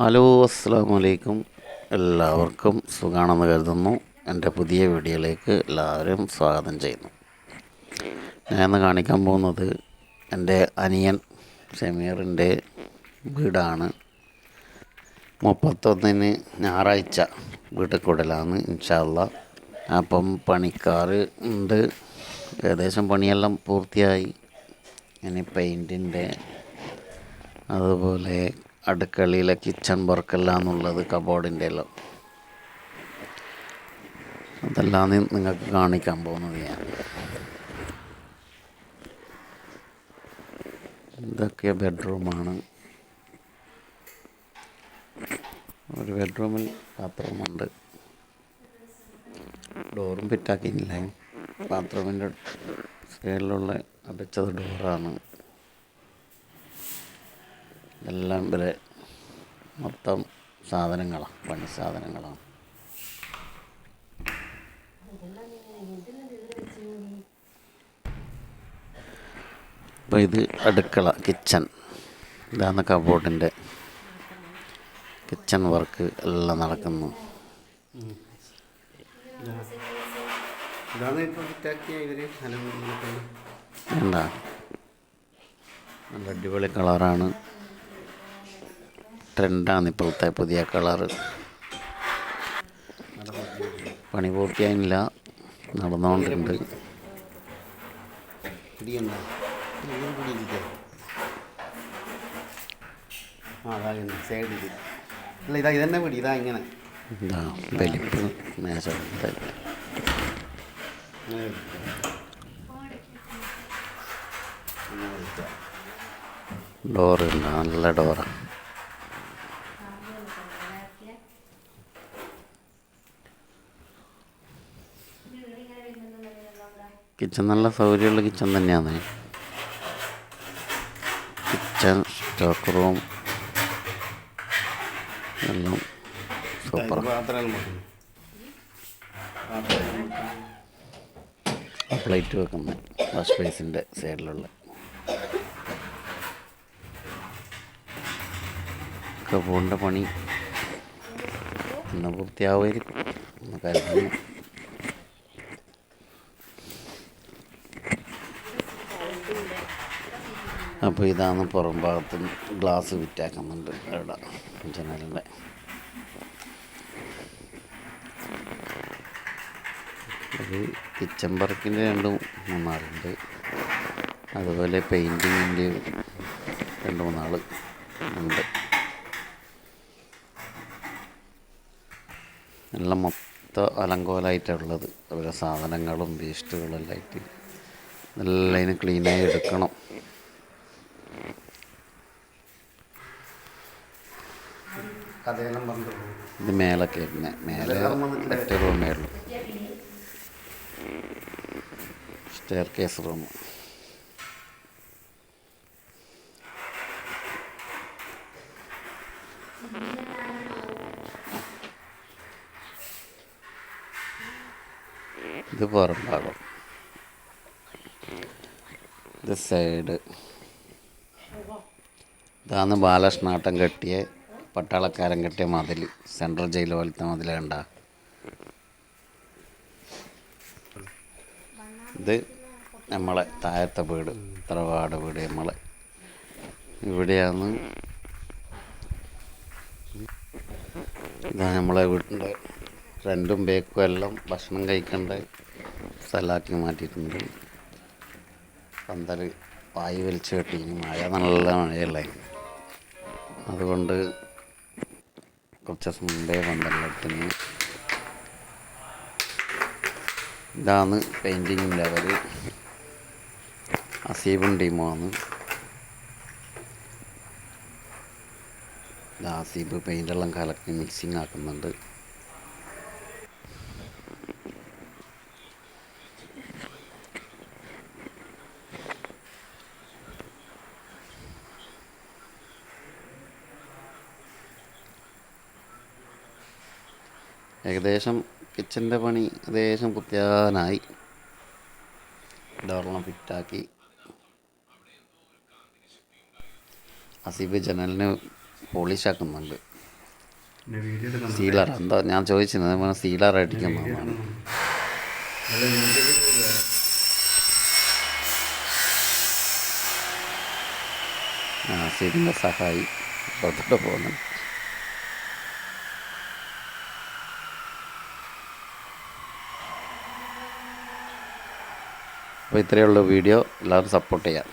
Hello അസ്സാം വലൈക്കും എല്ലാവർക്കും സുഖമാണെന്ന് കരുതുന്നു. എന്റെ പുതിയ വീഡിയോയിലേക്ക് എല്ലാവരും സ്വാഗതം ചെയ്യുന്നു. ഞാൻ ഇന്ന് കാണിക്കാൻ പോകുന്നത് എന്റെ അനിയൻ ഷമീറിന്റെ വീടാണ്. മുപ്പത്തൊന്നിന് ഞായറാഴ്ച വീട്ടിൽ കൂടലാണ് ഇൻഷാല്ല അപ്പം പണിക്കാർ ഉണ്ട്. ഏകദേശം പണിയെല്ലാം പൂർത്തിയായി. ഇനി പെയിന്റിന്റെ അതുപോലെ അടുക്കളയിലെ കിച്ചൺ വർക്കെല്ലാം എന്നുള്ളത് കബോർഡിന്റെ എല്ലാം. അതെല്ലാം നിങ്ങൾക്ക് കാണിക്കാൻ പോകുന്നത് ഞാൻ. ഇതൊക്കെ ബെഡ്റൂമാണ് ഒരു ബെഡ്റൂമിൽ ബാത്റൂമുണ്ട് ഡോറും ഫിറ്റാക്കിയില്ല ബാത്റൂമിന്റെ സൈഡിലുള്ള അടച്ചത് ഡോറാണ് എല്ലാം ഇവരെ മൊത്തം സാധനങ്ങളാണ് പണി സാധനങ്ങളാണ് അപ്പോൾ ഇത് അടുക്കള കിച്ചൺ ഇതാണ് കബോർഡിന്റെ കിച്ചൺ വർക്ക് എല്ലാം നടക്കുന്നു. വേണ്ട നല്ല അടിപൊളി കളറാണ് ട്രെൻഡാണ് ഇപ്പോഴത്തെ പുതിയ കളറ്. പണി പൂർത്തിയായില്ല. നടന്നുകൊണ്ടുണ്ട് അല്ല ഇതാ ഇതന്നെ പിടി ഇതാ ഇങ്ങനെ. ഇതാ വലിപ്പ് മേശ ഇങ്ങനെ പിടി. ഇങ്ങനെ പിടിച്ചാ. ഡോറ് ഉണ്ട് നല്ല ഡോറാണ് കിച്ചൺ നല്ല സൗകര്യമുള്ള കിച്ചൺ തന്നെയാണ്. കിച്ചൺ സ്റ്റോക്ക് റൂം എല്ലാം സൂപ്പർ. പ്ലേറ്റ് വെക്കുന്ന വാഷ് ബേസിന്റെ സൈഡിലുള്ള കബോണിന്റെ പണി ഇന്ന് പൂർത്തിയാവുമായിരിക്കും. അപ്പോൾ ഇതാണ് പുറം ഭാഗത്ത് ഗ്ലാസ് വിറ്റാക്കുന്നുണ്ട് ഇവിടെ ജനലിന്റെ. അത് കിച്ചൺ വർക്കിന്റെ രണ്ട് മൂന്നാളുണ്ട് അതുപോലെ പെയിന്റിങ്ങിന്റെ രണ്ട് മൂന്നാൾ ഉണ്ട്. എല്ലാം മൊത്തം അലങ്കോലായിട്ടുള്ളത്. അവരുടെ സാധനങ്ങളും വേസ്റ്റുകളെല്ലാം ആയിട്ട്. നല്ല അതിന് ക്ലീനായി എടുക്കണം. കഥയെല്ലാം ഇത് മേലൊക്കെ പിന്നെ മേലെ ഒറ്റ റൂമേ ഉള്ളൂ. സ്റ്റെയർ കേസ് റൂം ഇത് പുറം ഭാഗം ഇത് സൈഡ് ഇതാണ് ബാലകൃഷ്ണാട്ടം കെട്ടിയ പട്ടാളക്കാരൻ കെട്ടിയ മതിൽ സെൻട്രൽ ജയിൽ പോലത്തെ മതിൽ കണ്ട. ഇത് നമ്മളെ താഴത്തെ വീട് തറവാട് വീട് നമ്മളെ. ഇവിടെയാണ്. ഇതാ നമ്മളെ വീട്ടിന്റെ ഫ്രണ്ടും ബേക്കും എല്ലാം ഭക്ഷണം കഴിക്കേണ്ട സ്ഥലമാക്കി മാറ്റിയിട്ടുണ്ട്. പന്തൽ വായു വലിച്ചു കെട്ടി. മഴ നല്ല മഴയല്ലേ. അതുകൊണ്ട് കുറച്ച് ദിവസം മുമ്പേ പന്തലിട്ടിന് ഇതാണ് പെയിന്റിങ്ങിന്റെ അവർ അസീബും ടീമുമാണ്. ഇത് അസീബ് പെയിന്റെല്ലാം കലക്കി മിക്സിങ് ആക്കുന്നുണ്ട്. ഏകദേശം കിച്ചന്റെ പണി ഏകദേശം കുത്തിയാനായി. ഡോറെല്ലാം ഫിറ്റാക്കി അസീബ് ജനലിന് പോളിഷ് ആക്കുന്നുണ്ട് സീലർ എന്താ ഞാൻ ചോദിച്ചത് നമ്മൾ സീലർ അടിക്കുന്നതാണ് സഹായി പുറത്തോട്ട് പോകുന്നു. അപ്പോൾ ഇത്രയേ ഉള്ളൂ വീഡിയോ. എല്ലാവരും സപ്പോർട്ട് ചെയ്യാം.